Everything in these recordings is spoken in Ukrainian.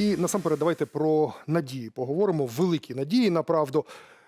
І насамперед давайте про надії поговоримо. Великі надії, направду.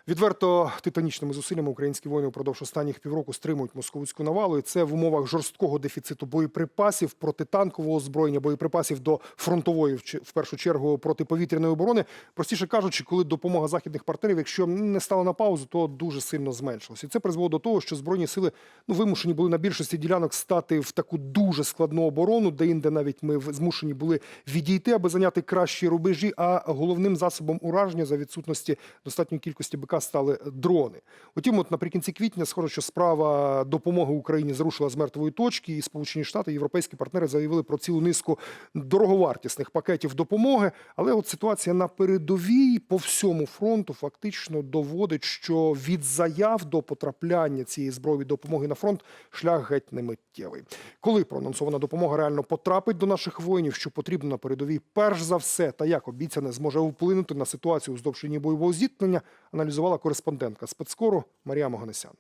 Відверто титанічними зусиллями українські воїни впродовж останніх півроку стримують московську навалу. І це в умовах жорсткого дефіциту боєприпасів, протитанкового озброєння, боєприпасів до фронтової в першу чергу протиповітряної оборони. Простіше кажучи, коли допомога західних партнерів, якщо не стала на паузу, то дуже сильно зменшилась. І це призвело до того, що збройні сили ну вимушені були на більшості ділянок стати в таку дуже складну оборону, де інде навіть ми змушені були відійти, аби зайняти кращі рубежі. А головним засобом ураження за відсутності достатньої кількості БК стали дрони. Утім, от наприкінці квітня схоже, що справа допомоги Україні зрушила з мертвої точки, і Сполучені Штати, і європейські партнери заявили про цілу низку дороговартісних пакетів допомоги. Але от ситуація на передовій по всьому фронту фактично доводить, що від заяв до потрапляння цієї зброї допомоги на фронт шлях геть не миттєвий. Коли проанонсована допомога реально потрапить до наших воїнів, що потрібно на передовій, перш за все, та як обіцяне зможе вплинути на ситуацію уздовж лінії бойового зіткнення, аналізувала кореспондентка спецкору Марія Моганесян.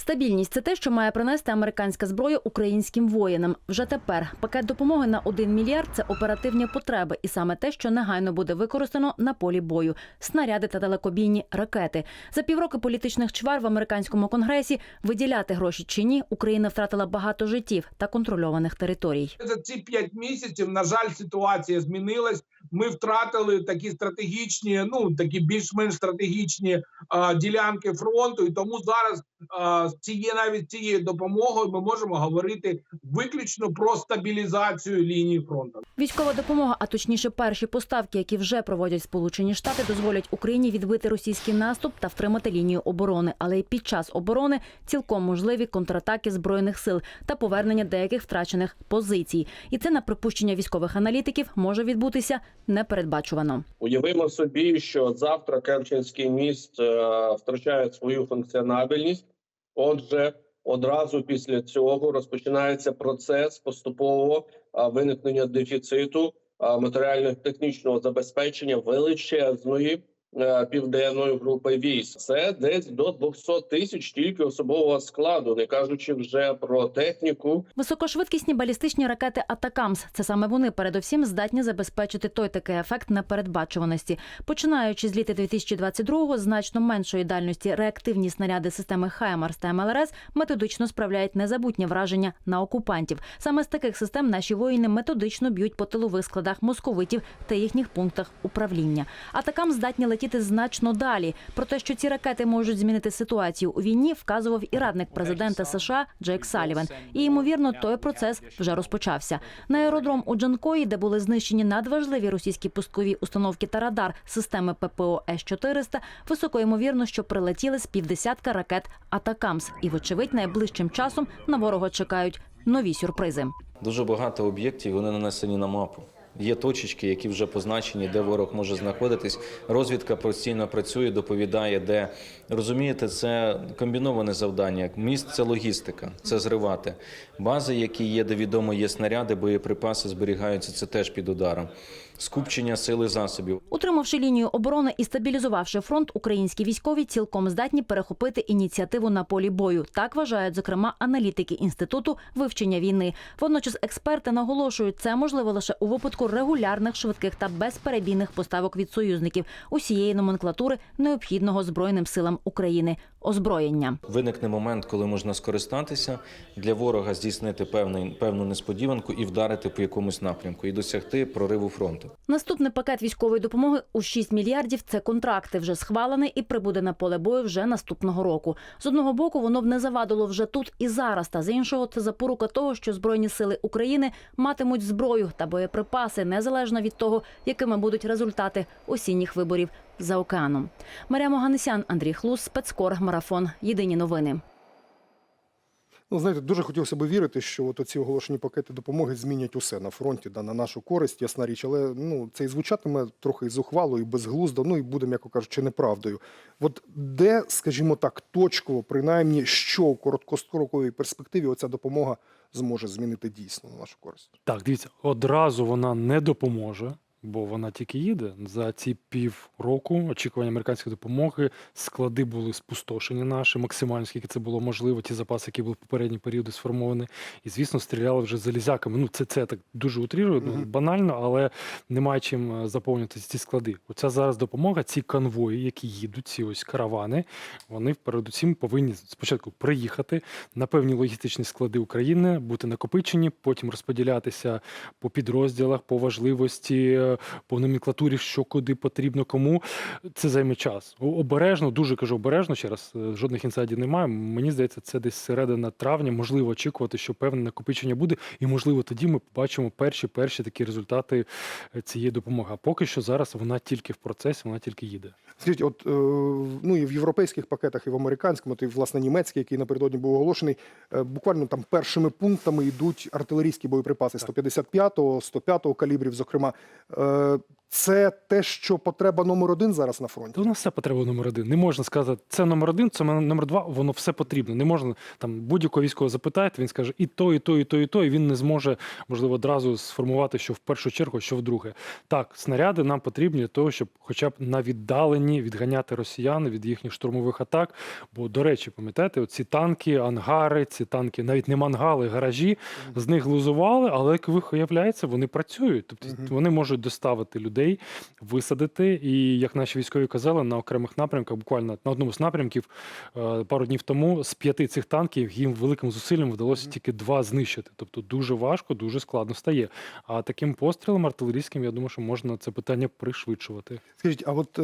Стабільність це те, що має принести американська зброя українським воїнам. Вже тепер пакет допомоги на 1 мільярд це оперативні потреби, і саме те, що негайно буде використано на полі бою: снаряди та далекобійні ракети. За півроку політичних чвар в американському конгресі виділяти гроші чи ні, Україна втратила багато життів та контрольованих територій. За ці п'ять місяців, на жаль, ситуація змінилась. Ми втратили такі стратегічні, ну такі більш-менш стратегічні а, ділянки фронту, і тому зараз з цієї навіть цією допомогою ми можемо говорити виключно про стабілізацію лінії фронту. Військова допомога, а точніше, перші поставки, які вже проводять Сполучені Штати, дозволять Україні відбити російський наступ та втримати лінію оборони. Але й під час оборони цілком можливі контратаки збройних сил та повернення деяких втрачених позицій. І це на припущення військових аналітиків може відбутися непередбачувано. Уявимо собі, що завтра Керченський міст е, втрачає свою функціональність. Отже, одразу після цього розпочинається процес поступового виникнення дефіциту матеріально-технічного забезпечення величезної південної групи військ. Це десь до 200 тисяч тільки особового складу, не кажучи вже про техніку, Високошвидкісні балістичні ракети Атакамс. Це саме вони передовсім здатні забезпечити той такий ефект непередбачуваності. Починаючи з літа 2022-го, значно меншої дальності реактивні снаряди системи Хаймарс та МЛРС методично справляють незабутнє враження на окупантів. Саме з таких систем наші воїни методично б'ють по тилових складах московитів та їхніх пунктах управління. Атакам здатні летіти значно далі. Про те, що ці ракети можуть змінити ситуацію у війні, вказував і радник президента США Джейк Саліван. І ймовірно, той процес вже розпочався. На аеродром у Джанкої, де були знищені надважливі російські пускові установки та радар системи ППО С-400, високо ймовірно, що прилетіли з півдесятка ракет Атакамс. І, вочевидь, найближчим часом на ворога чекають нові сюрпризи. Дуже багато об'єктів вони нанесені на мапу. Є точечки, які вже позначені, де ворог може знаходитись. Розвідка постійно працює, доповідає, де розумієте, це комбіноване завдання. Міст це логістика, це зривати. Бази, які є, де відомо є снаряди, боєприпаси зберігаються. Це теж під ударом. Скупчення сили засобів. Утримавши лінію оборони і стабілізувавши фронт, українські військові цілком здатні перехопити ініціативу на полі бою. Так вважають, зокрема, аналітики інституту вивчення війни. Водночас експерти наголошують, це можливо лише у випадку регулярних, швидких та безперебійних поставок від союзників усієї номенклатури необхідного збройним силам України озброєння. Виникне момент, коли можна скористатися для ворога, здійснити певний, певну несподіванку і вдарити по якомусь напрямку і досягти прориву фронту. Наступний пакет військової допомоги у 6 мільярдів. Це контракти вже схвалений і прибуде на поле бою вже наступного року. З одного боку, воно б не завадило вже тут і зараз. Та з іншого, це запорука того, що збройні сили України матимуть зброю та боєприпаси незалежно від того, якими будуть результати осінніх виборів за океаном. Марія Моганесян, Андрій Хлус, спецкор, марафон. Єдині новини. Ну, знаєте, дуже хотілося б вірити, що от ці оголошені пакети допомоги змінять усе на фронті, да, на нашу користь, ясна річ, але ну, це і звучатиме трохи зухвало і безглуздо, ну і буде, м'яко кажучи, неправдою. От де, скажімо так, точково, принаймні, що в короткостроковій перспективі оця допомога зможе змінити дійсно на нашу користь? Так, дивіться, одразу вона не допоможе. Бо вона тільки їде. За ці півроку очікування американської допомоги склади були спустошені наші, максимально скільки це було можливо. Ті запаси, які були в попередні періоди сформовані, і звісно, стріляли вже залізяками. Ну це це так дуже утрірую, ну, банально, але немає чим е, заповнити ці склади. Оця зараз допомога, ці конвої, які їдуть, ці ось каравани, вони передусім повинні спочатку приїхати на певні логістичні склади України, бути накопичені, потім розподілятися по підрозділах, по важливості, е, по номенклатурі, що куди потрібно, кому. Це займе час. Обережно, дуже кажу обережно. Ще раз е, жодних інсайдів немає. Мені здається, це десь середина травня. Можливо, очікувати, що певне накопичення буде, і можливо тоді ми побачимо перші перші такі результати е, цієї допомоги. А поки що зараз вона тільки в процесі, вона тільки їде. Скажіть, от е, ну і в європейських пакетах, і в американському, і власне німецький, який напередодні був оголошений, буквально там першими пунктами йдуть артилерійські боєприпаси 155-го, 105-го калібрів. Зокрема, Е, це те, що потреба номер один зараз на фронті. У нас все потреба номер один. Не можна сказати, це номер один, це номер два, воно все потрібно. Не можна там будь-якого військового запитати, він скаже і то, і то, і то, і то, і він не зможе, можливо, одразу сформувати, що в першу чергу, що в друге. Так, снаряди нам потрібні для того, щоб хоча б на віддаленні відганяти росіян від їхніх штурмових атак. Бо, до речі, пам'ятаєте, ці танки, ангари, ці танки, навіть не мангали, гаражі, з них глузували, але як виявляється, вони працюють. Тобто вони можуть доставити людей, висадити. І як наші військові казали, на окремих напрямках, буквально на одному з напрямків е, пару днів тому з п'яти цих танків їм великим зусиллям вдалося тільки два знищити. Тобто дуже важко, дуже складно стає. А таким пострілом артилерійським, я думаю, що можна це питання пришвидшувати. Скажіть, а от е,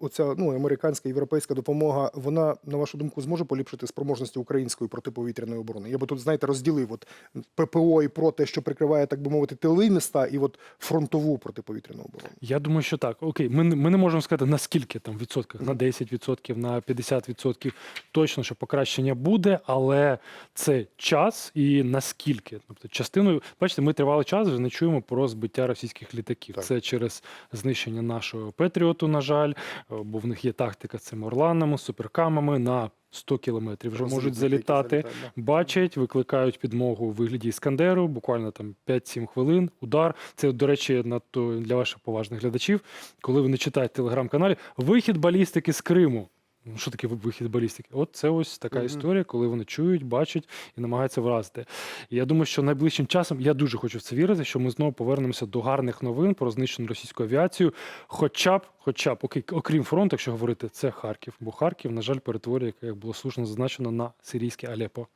оця ну американська європейська допомога, вона на вашу думку зможе поліпшити спроможності української протиповітряної оборони? Я би тут знаєте розділив от ППО і про те, що прикриває, так би мовити, тили міста, і от фронтову протиповітряну оборону. Я думаю, що так. Окей, ми, не- ми не можемо сказати на скільки там відсотках, на 10%, на 50%. Точно, що покращення буде, але це час і наскільки. Тобто, частиною, бачите, ми тривалий час вже не чуємо про збиття російських літаків. Так. Це через знищення нашого Петріоту, на жаль, бо в них є тактика з цими орланами, суперкамами на 100 кілометрів вже можуть залітати. Бачать, викликають підмогу у вигляді іскандеру, буквально там 5-7 хвилин, удар. Це, до речі, на то для ваших поважних глядачів, коли вони читають читаєте телеграм-каналі вихід балістики з Криму. Ну, Що таке вихід балістики? От це ось така Мгм. історія, коли вони чують, бачать і намагаються вразити. І я думаю, що найближчим часом я дуже хочу в це вірити, що ми знову повернемося до гарних новин про знищену російську авіацію. Хоча б, хоча б, окей, окрім фронту, якщо говорити, це Харків. Бо Харків, на жаль, перетворює, як було слушно зазначено, на сирійське Алепо.